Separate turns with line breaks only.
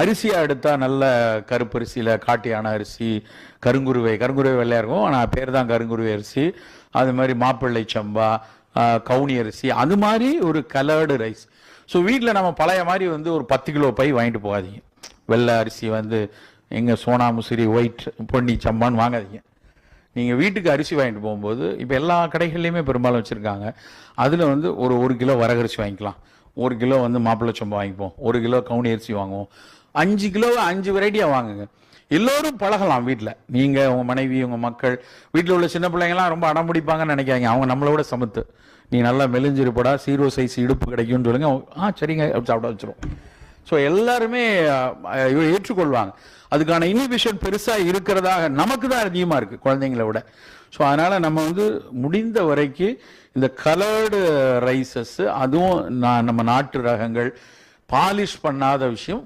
அரிசியாக எடுத்தால் நல்ல கருப்பரிசியில் காட்டியான அரிசி கருங்குருவை. கருங்குருவை வெள்ளையாக இருக்கும் ஆனால் பேர் தான் கருங்குருவை அரிசி. அது மாதிரி மாப்பிள்ளை சம்பா கவுனி அரிசி. அது மாதிரி ஒரு கலர்டு ரைஸ். ஸோ வீட்டில் நம்ம பழைய மாதிரி வந்து ஒரு பத்து கிலோ பை வாங்கிட்டு போகாதீங்க. வெள்ளை அரிசி வந்து எங்கள் சோனா முசிறி ஒயிட் பொன்னி சம்பான்னு வாங்காதீங்க. நீங்கள் வீட்டுக்கு அரிசி வாங்கிட்டு போகும்போது இப்போ எல்லா கடைகள்லையுமே பெரும்பாலும் வச்சுருக்காங்க. அதில் வந்து ஒரு ஒரு கிலோ வரகரிசி வாங்கிக்கலாம். ஒரு கிலோ வந்து மாப்பிள்ளை சம்பா வாங்கிப்போம். ஒரு கிலோ கவுனி அரிசி வாங்குவோம். அஞ்சு கிலோ அஞ்சு வெரைட்டியாக வாங்குங்க. எல்லோரும் பழகலாம் வீட்டில் நீங்கள் உங்கள் மனைவி உங்கள் மக்கள். வீட்டில் உள்ள சின்ன பிள்ளைங்கலாம் ரொம்ப அடம் பிடிப்பாங்கன்னு நினைக்காங்க அவங்க நம்மளோட சமத்து. நீ நல்லா மெலிஞ்சிருப்படா சீரோ சைஸ் இடுப்பு கிடைக்கும்னு சொல்லுங்க. ஆ சரிங்க சாப்பிட வச்சிரும். ஸோ எல்லாருமே ஏற்றுக்கொள்வாங்க. அதுக்கான இனிபிஷன் பெருசாக இருக்கிறதாக நமக்கு தான் அதிகமாக இருக்குது குழந்தைங்களை விட. ஸோ அதனால் நம்ம வந்து முடிந்த வரைக்கும் இந்த கலர்டு ரைசஸ்ஸு அதுவும் நான் நம்ம நாட்டு ரகங்கள் பாலிஷ் பண்ணாத விஷயம்